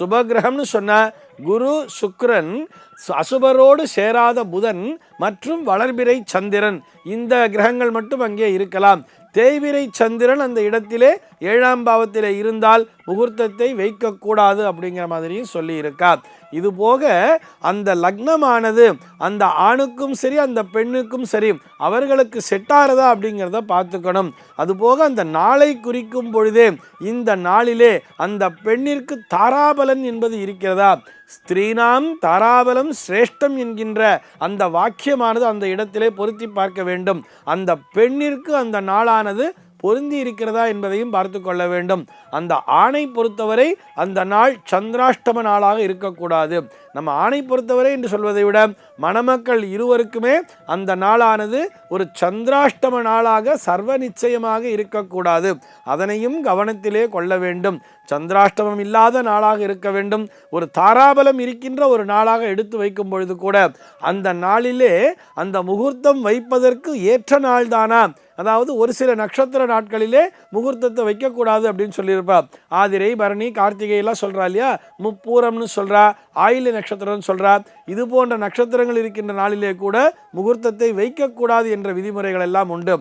சுபகிரகம்னு சொன்னால் குரு சுக்ரன் அசுபரோடு சேராத புதன் மற்றும் வளர்பிறை சந்திரன். இந்த கிரகங்கள் மட்டும் அங்கே இருக்கலாம். தேய்பிறை சந்திரன் அந்த இடத்திலே ஏழாம் பாவத்தில் இருந்தால் முகூர்த்தத்தை வைக்கக்கூடாது அப்படிங்கிற மாதிரியும் சொல்லியிருக்கார். இது போக அந்த லக்னமானது அந்த ஆணுக்கும் சரி அந்த பெண்ணுக்கும் சரி அவர்களுக்கு செட்டாரதா அப்படிங்கிறத பார்த்துக்கணும். அதுபோக அந்த நாளை குறிக்கும் பொழுதே இந்த நாளிலே அந்த பெண்ணிற்கு தாராபலன் என்பது இருக்கிறதா? ஸ்திரீனாம் தாராபலம் சிரேஷ்டம் என்கின்ற அந்த வாக்கியமானது அந்த இடத்திலே பொருத்தி பார்க்க வேண்டும். அந்த பெண்ணிற்கு அந்த நாளான ஆணையானது பொருந்தி இருக்கிறதா என்பதையும் பார்த்து கொள்ள வேண்டும். அந்த ஆணை பொறுத்தவரை அந்த நாள் சந்திராஷ்டம நாளாக இருக்கக்கூடாது. நம்ம ஆணை பொறுத்தவரை என்று சொல்வதை விட மணமக்கள் இருவருக்குமே அந்த நாளானது ஒரு சந்திராஷ்டம நாளாக சர்வ நிச்சயமாக இருக்கக்கூடாது. அதனையும் கவனத்திலே கொள்ள வேண்டும். சந்திராஷ்டமம் இல்லாத நாளாக இருக்க வேண்டும். ஒரு தாராபலம் இருக்கின்ற ஒரு நாளாக எடுத்து வைக்கும் பொழுது கூட அந்த நாளிலே அந்த முகூர்த்தம் வைப்பதற்கு ஏற்ற நாள்தானா? அதாவது ஒரு சில நட்சத்திர நாட்களிலே முகூர்த்தத்தை வைக்கக்கூடாது அப்படின்னு சொல்லியிருப்பா. ஆதிரை பரணி கார்த்திகை எல்லாம் இல்லையா? முப்பூரம்னு சொல்கிறா ஆயில நட்சத்திரம்னு சொல்கிறா இது போன்ற நட்சத்திரங்கள் இருக்கின்ற நாளிலே கூட முகூர்த்தத்தை வைக்கக்கூடாது என்ற விதிமுறைகள் எல்லாம் உண்டு.